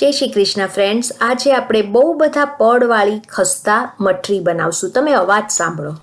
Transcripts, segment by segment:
જય શ્રી કૃષ્ણ ફ્રેન્ડ્સ આજે આપણે બહુ બધા પડવાળી ખસ્તા મઠરી બનાવશું. તમે અવાજ સાંભળો.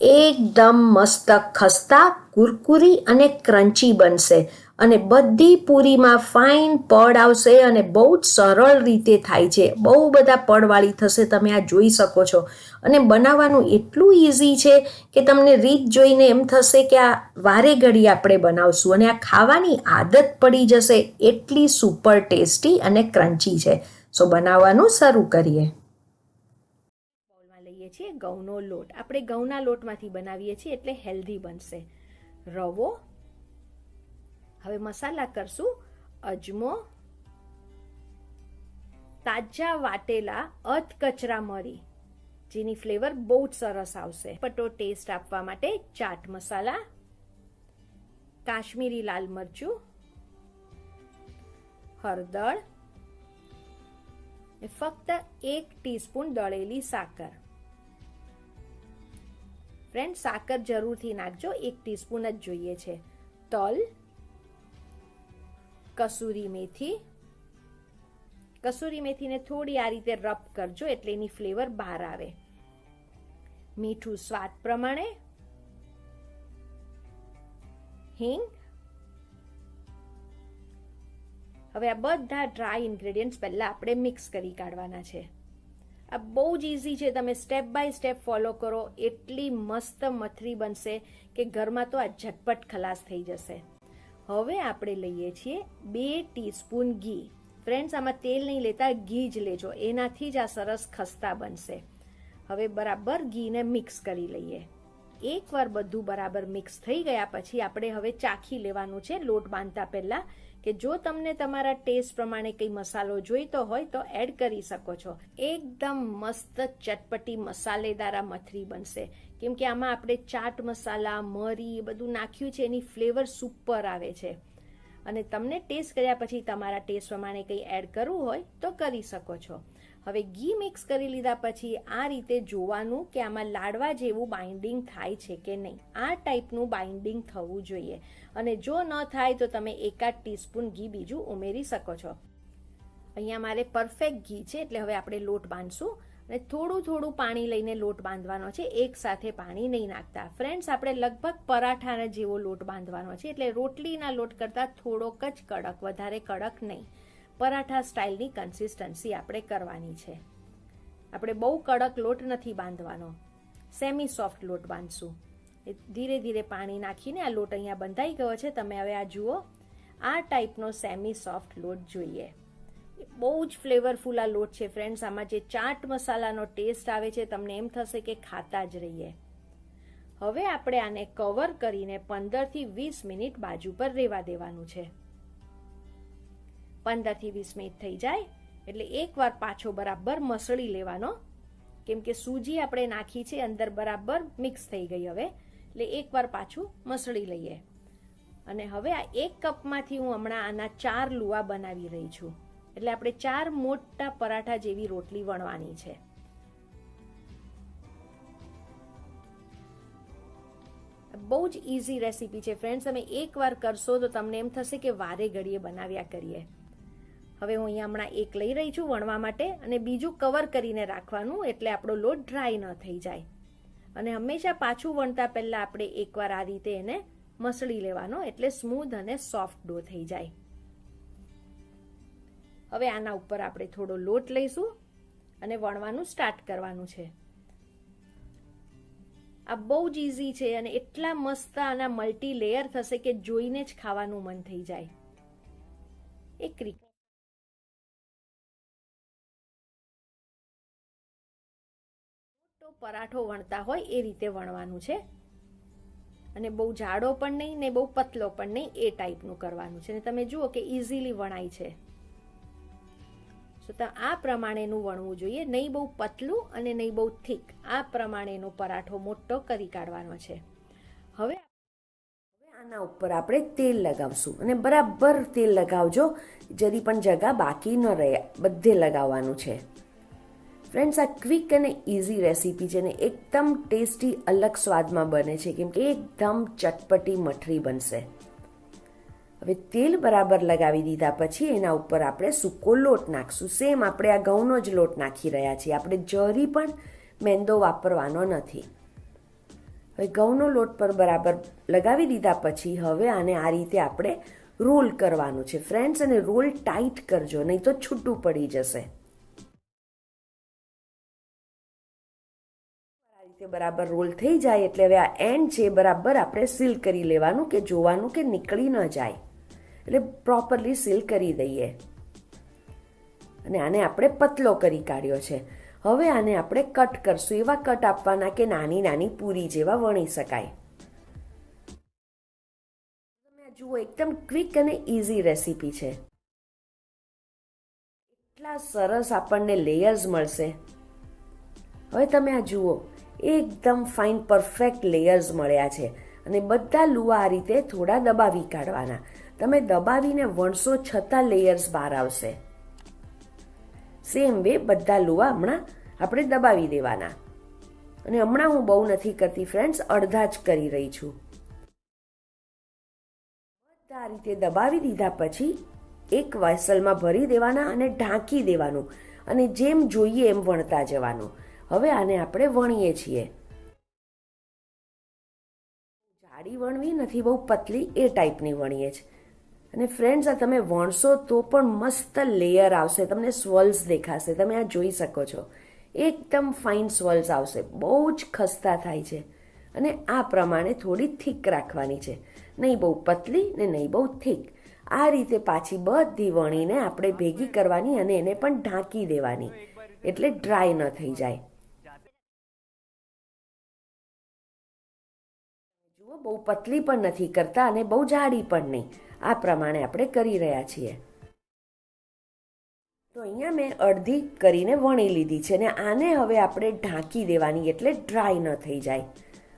એકદમ મસ્ત ખસ્તા, કુરકુરી અને ક્રન્ચી બનશે. અને બધી પૂરીમાં ફાઇન પડ આવશે અને બહુ જ સરળ રીતે થાય છે. બહુ બધા પડવાળી થશે, તમે આ જોઈ શકો છો. અને બનાવવાનું એટલું ઇઝી છે કે તમને રીત જોઈને એમ થશે કે આ વારે ઘડી આપણે બનાવશું અને આ ખાવાની આદત પડી જશે. એટલી સુપર ટેસ્ટી અને ક્રન્ચી છે. સો બનાવવાનું શરૂ કરીએ. લઈએ છીએ ઘઉંનો લોટ. આપણે ઘઉંના લોટમાંથી બનાવીએ છીએ એટલે હેલ્ધી બનશે. રવો હવે મસાલા કરશું અજમો, તાજા વાટેલા અધ કચરા મરી, જેની ફ્લેવર બહુ જ સરસ આવશે. પટો ટેસ્ટ આપવા માટે ચાટ મસાલા, કાશ્મીરી લાલ મરચું, હળદર ફક્ત એક ટીસ્પૂન દળેલી સાકર. ફ્રેન્ડ, સાકર જરૂરથી નાખજો, એક ટીસ્પૂન જ જોઈએ છે. તલ કસૂરી મેથી. કસૂરી મેથીને થોડી આ રીતે રબ કરજો એટલે એની ફ્લેવર બહાર આવે. મીઠું સ્વાદ પ્રમાણે. હિંગ. હવે આ બધા ડ્રાય ઇન્ગ્રેડિયન્ટ્સ પહેલા આપણે મિક્સ કરી કાઢવાના છે. આ બહુ જ ઇઝી છે, તમે સ્ટેપ બાય સ્ટેપ ફોલો કરો, એટલી મસ્ત મથરી બનશે કે ઘરમાં તો આ ઝટપટ ખલાસ થઈ જશે. હવે આપણે લઈએ છીએ બે ટીસ્પૂન ઘી. ફ્રેન્ડ્સ આમાં તેલ નહીં લેતા, ઘી જ લેજો. એનાથી જ આ સરસ ખસ્તા બનશે. હવે બરાબર ઘીને મિક્સ કરી લઈએ. એકવાર બધું બરાબર મિક્સ થઈ ગયા પછી આપણે હવે ચાખી લેવાનું છે લોટ બાંધતા પહેલા. કે જો તમને તમારા ટેસ્ટ પ્રમાણે કંઈ મસાલો જોઈતો હોય તો એડ કરી શકો છો. એકદમ મસ્ત ચટપટી મસાલેદાર મથરી બનશે. કેમ કે આમાં આપણે ચાટ મસાલા, મરી બધું નાખ્યું છે, એની ફ્લેવર સુપર આવે છે. અને તમને ટેસ્ટ કર્યા પછી તમારા ટેસ્ટ પ્રમાણે કંઈ એડ કરવું હોય તો કરી શકો છો. હવે ઘી મિક્સ કરી લીધા પછી આ રીતે જોવાનું કે આમાં લાડવા જેવું બાઇન્ડિંગ થાય છે કે નહીં. આ ટાઈપનું બાઇન્ડિંગ થવું જોઈએ. અને જો ન થાય તો તમે એકાદ ટીસ્પૂન ઘી બીજું ઉમેરી શકો છો. અહીંયા મારે પરફેક્ટ ઘી છે એટલે હવે આપણે લોટ બાંધશું. અને થોડું થોડું પાણી લઈને લોટ બાંધવાનો છે. એક સાથે પાણી નહીં નાખતા. ફ્રેન્ડ્સ આપણે લગભગ પરાઠાના જેવો લોટ બાંધવાનો છે. એટલે રોટલીના લોટ કરતાં થોડોક જ કડક, વધારે કડક નહીં. પરાઠા સ્ટાઇલની કન્સિસ્ટન્સી આપણે કરવાની છે. આપણે બહુ કડક લોટ નથી બાંધવાનો. સેમી સોફ્ટ લોટ બાંધશું. ધીરે ધીરે પાણી નાખીને આ લોટ અહીંયા બંધાઈ ગયો છે. તમે હવે આ જુઓ. આ ટાઈપનો સેમી સોફ્ટ લોટ જોઈએ. બહુ જ ફ્લેવરફુલ આ લોટ છે ફ્રેન્ડ્સ આમાં જે ચાટ મસાલાનો ટેસ્ટ આવે છે, તમને એમ થશે કે ખાતા જ રહીએ. હવે આપણે આને કવર કરીને પંદરથી વીસ મિનિટ બાજુ પર રહેવા દેવાનું છે. પંદરથી વીસ મિનિટ થઈ જાય, એટલે એકવાર પાછો બરાબર મસળી લેવાનો. કેમ કે સૂજી આપણે નાખી છે, અંદર બરાબર મિક્સ થઈ ગઈ હવે, એટલે એકવાર પાછું મસળી લઈએ. અને હવે આ એક કપમાંથી હું હમણાં આના ચાર લુવા બનાવી રહી છું. એટલે આપણે ચાર મોટા પરાઠા જેવી રોટલી વણવાની છે. બહુ જ ઇઝી રેસીપી છે. ફ્રેન્ડ્સ તમે એકવાર કરશો તો તમને એમ થશે કે વારે ઘડીએ બનાવ્યા કરીએ. હવે હું અહીંયા હમણાં એક લઈ રહી છું વણવા માટે અને બીજું કવર કરીને રાખવાનું એટલે આપણો લોટ ડ્રાય ન થઈ જાય. અને હંમેશા પાછું વણતા પહેલાં આપણે એકવાર આ રીતે એને મસળી લેવાનો એટલે સ્મૂધ અને સોફ્ટ ડો થઈ જાય. હવે આના ઉપર આપણે થોડો લોટ લઈશું અને વણવાનું સ્ટાર્ટ કરવાનું છે. આ બહુ જ ઇઝી છે અને એટલા મસ્ત આના મલ્ટી લેયર થશે કે જોઈને જ ખાવાનું મન થઈ જાય. એક ક્રિકેટ પરાઠો વણતા હોય એ રીતે વણવાનું છે. અને બહુ જાડો પણ નહીં ને બહુ પતલો પણ નહીં એ ટાઈપનું કરવાનું છે. અને તમે જુઓ કે ઇઝીલી વણાય છે. તો આ પ્રમાણેનું વણવું જોઈએ. નહીં બહુ પતલું અને નહીં બહુ થીક. આ પ્રમાણેનો પરાઠો મોટો કરી કાઢવાનો છે. હવે આના ઉપર આપણે તેલ લગાવશું. અને બરાબર તેલ લગાવજો જરી પણ જગા બાકી ન રહે. બધે લગાવવાનું છે. ફ્રેન્ડ્સ આ ક્વિક અને ઇઝી રેસીપી છે ને એકદમ ટેસ્ટી અલગ સ્વાદમાં બને છે. કેમ કે એકદમ ચટપટી મઠરી બનશે. હવે તેલ બરાબર લગાવી દીધા પછી એના ઉપર આપણે સૂકો લોટ નાખશું. સેમ આપણે આ ઘઉંનો જ લોટ નાખી રહ્યા છીએ. આપણે જરી પણ મેંદો વાપરવાનો નથી. હવે ઘઉંનો લોટ પર બરાબર લગાવી દીધા પછી હવે આને આ રીતે આપણે રોલ કરવાનું છે. ફ્રેન્ડ્સ અને રોલ ટાઈટ કરજો, નહીં તો છૂટું પડી જશે. રીતે બરાબર રોલ થઈ જાય એટલે હવે આ એન્ડ છે બરાબર આપણે સીલ કરી લેવાનું કે જોવાનું કે નીકળી ન જાય. એટલે પ્રોપરલી સીલ કરી દઈએ. અને આને આપણે પતલો કરી કાઢ્યો છે. હવે આને આપણે કટ કરશું. એવા કટ આપવાના કે નાની નાની પૂરી જેવા વણી શકાય. તમે જુઓ, એકદમ ક્વિક અને ઇઝી રેસીપી છે. એટલા સરસ આપણને લેયર્સ મળશે. હવે તમે આ જુઓ એકદમ ફાઇન પરફેક્ટ લેયર્સ મળ્યા છે. અને બધા લુવા આ રીતે થોડા દબાવી કાઢવાના. તમે દબાવીને વણશો છતાં લેયર્સ બહાર આવશે. સેમ વે બધા લુવા હમણાં આપણે દબાવી દેવાના. અને હમણાં હું બહુ નથી કરતી ફ્રેન્ડ્સ અડધા જ કરી રહી છું. બધા રીતે દબાવી દીધા પછી એક વાસલમાં ભરી દેવાના અને ઢાંકી દેવાનું. અને જેમ જોઈએ એમ વણતા જવાનું. હવે આને આપણે વણીએ છીએ. જાડી વણવી નથી, બહુ પતલી એ ટાઈપની વણીએ છે. અને ફ્રેન્ડ્સ આ તમે વણશો તો પણ મસ્ત લેયર આવશે. તમને સ્વલ્સ દેખાશે. તમે આ જોઈ શકો છો. એકદમ ફાઇન સ્વલ્સ આવશે. બહુ જ ખસ્તા થાય છે. અને આ પ્રમાણે થોડી થીક રાખવાની છે. નહીં બહુ પતલી ને નહીં બહુ થીક આ રીતે પાછી બધી વણીને આપણે ભેગી કરવાની અને એને પણ ઢાંકી દેવાની. એટલે ડ્રાય ન થઈ જાય. બહુ પતલી પણ નથી કરતા અને બહુ જાડી પણ નહીં. આ પ્રમાણે આપણે કરી રહ્યા છીએ. તો અહીંયા મેં અડધી કરીને વણી લીધી છે અને આને હવે આપણે ઢાંકી દેવાની એટલે ડ્રાય ન થઈ જાય.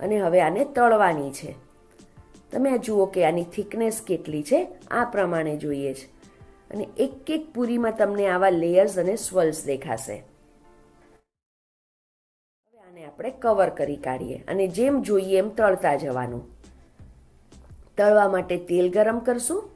અને હવે આને તળવાની છે. તમે આ જુઓ કે આની થિકનેસ કેટલી છે. આ પ્રમાણે જોઈએ છે. અને એક એક પૂરીમાં તમને આવા લેયર્સ અને સ્વલ્સ દેખાશે. આપણે કવર કરી કાઢીએ. અને જેમ જોઈએ એમ તળતા જવાનું. તળવા માટે તેલ ગરમ કરશું.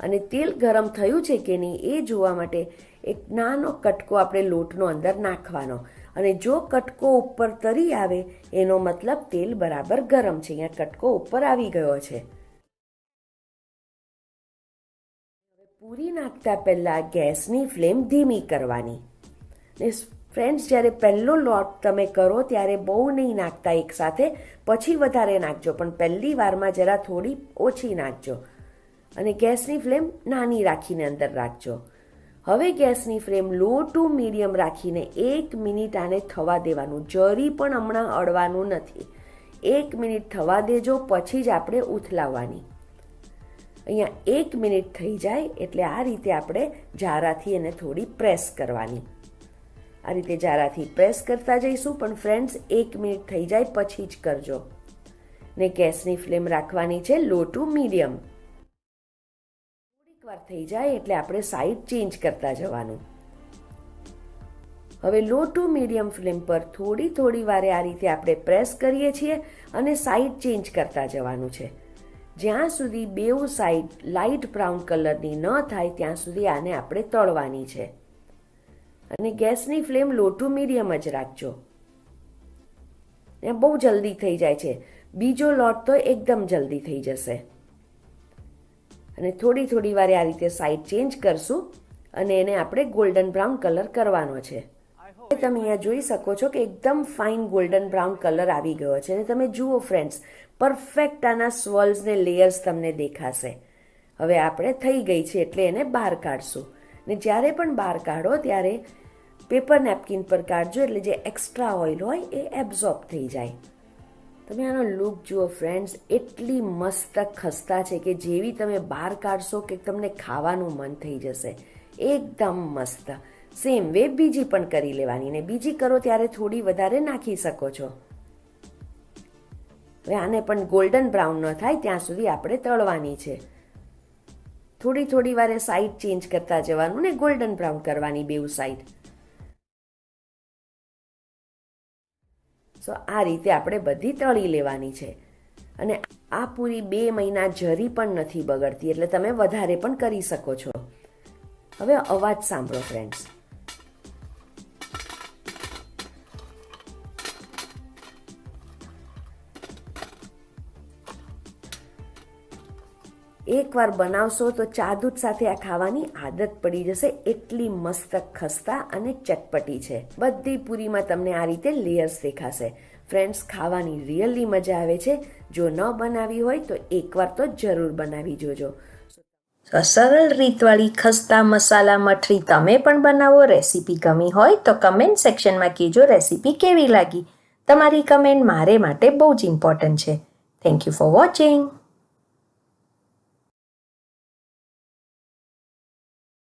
અને તેલ ગરમ થયું છે કે નહીં એ જોવા માટે એક નાનો કટકો આપણે લોટનો અંદર નાખવાનો. અને જો કટકો ઉપર તરી આવે, એનો મતલબ તેલ બરાબર ગરમ છે. અહીંયા કટકો ઉપર આવી ગયો છે. પૂરી નાખતા પહેલાં ગેસની ફ્લેમ ધીમી કરવાની. ફ્રેન્ડ્સ જ્યારે પહેલો લોટ તમે કરો, ત્યારે બહુ નહીં નાખતા એકસાથે પછી વધારે નાખજો, પણ પહેલી વારમાં જરા થોડી ઓછી નાખજો. અને ગેસની ફ્લેમ નાની રાખીને અંદર રાખજો. હવે ગેસની ફ્લેમ લો ટુ મીડિયમ રાખીને એક મિનિટ આને થવા દેવાનું. જરી પણ હમણાં અડવાનું નથી. એક મિનિટ થવા દેજો, પછી જ આપણે ઉથલાવવાની. અહીંયા એક મિનિટ થઈ જાય, એટલે આ રીતે આપણે જારાથી એને થોડી પ્રેસ કરવાની. આ રીતે જારાથી પ્રેસ કરતા જઈશું, પણ ફ્રેન્ડ્સ, એક મિનિટ થઈ જાય, પછી જ કરજો. ને ગેસની ફ્લેમ રાખવાની છે લો ટુ મીડિયમ. થોડીક વાર થઈ જાય એટલે આપણે સાઈડ ચેન્જ કરતા જવાનું. હવે લો ટુ મીડિયમ ફ્લેમ પર થોડી થોડી વારે આ રીતે આપણે પ્રેસ કરીએ છીએ અને સાઈડ ચેન્જ કરતા જવાનું છે. જ્યાં સુધી બેઉ સાઈડ લાઇટ બ્રાઉન કલરની ન થાય, ત્યાં સુધી આને આપણે તળવાની છે. અને ગેસની ફ્લેમ લો ટુ મીડિયમ જ રાખજો. બહુ જલ્દી થઈ જાય છે. બીજો લોટ તો એકદમ જલ્દી થઈ જશે. અને થોડી થોડી વારે આ રીતે સાઈડ ચેન્જ કરશું અને એને આપણે ગોલ્ડન બ્રાઉન કલર કરવાનો છે. તમે અહીંયા જોઈ શકો છો કે એકદમ ફાઇન ગોલ્ડન બ્રાઉન કલર આવી ગયો છે. અને તમે જુઓ ફ્રેન્ડ્સ પરફેક્ટ આના સ્વલ્સ ને લેયર્સ તમને દેખાશે. હવે આપણે થઈ ગઈ છે એટલે એને બહાર કાઢશું. ને જ્યારે પણ બહાર કાઢો, ત્યારે પેપર નેપકિન પર કાઢજો, એટલે જે એક્સ્ટ્રા ઓઇલ હોય એ એબ્ઝોર્બ થઈ જાય. તમે આનો લુક જુઓ ફ્રેન્ડ્સ એટલી મસ્ત ખસ્તા છે કે જેવી તમે બહાર કાઢશો કે તમને ખાવાનું મન થઈ જશે. એકદમ મસ્ત. સેમ વે બીજી પણ કરી લેવાની ને બીજી કરો ત્યારે થોડી વધારે નાખી શકો છો. હવે આને પણ ગોલ્ડન બ્રાઉન ન થાય, ત્યાં સુધી આપણે તળવાની છે. થોડી થોડી વારે સાઈડ ચેન્જ કરતા જવાનું ને ગોલ્ડન બ્રાઉન કરવાની બેઉ સાઈડ સો આ રીતે આપણે બધી તળી લેવાની છે. અને આ પૂરી બે મહિના જરી પણ નથી બગડતી, એટલે તમે વધારે પણ કરી શકો છો. હવે અવાજ સાંભળો ફ્રેન્ડ્સ એકવાર બનાવશો તો ચા દૂધ સાથે આ ખાવાની આદત પડી જશે. એટલી મસ્ત ખસ્તા અને ચટપટી છે. બધી પૂરીમાં તમને આ રીતે લેયર્સ દેખાશે. ફ્રેન્ડ્સ, ખાવાની રિયલી મજા આવે છે. જો ન બનાવી હોય તો એકવાર તો જરૂર બનાવી જોજો. સરળ રીતવાળી ખસ્તા મસાલા મઠરી તમે પણ બનાવો. રેસીપી ગમી હોય તો કમેન્ટ સેક્શનમાં કહેજો રેસીપી કેવી લાગી. તમારી કમેન્ટ મારે માટે બહુ જ ઇમ્પોર્ટન્ટ છે. Thank you for watching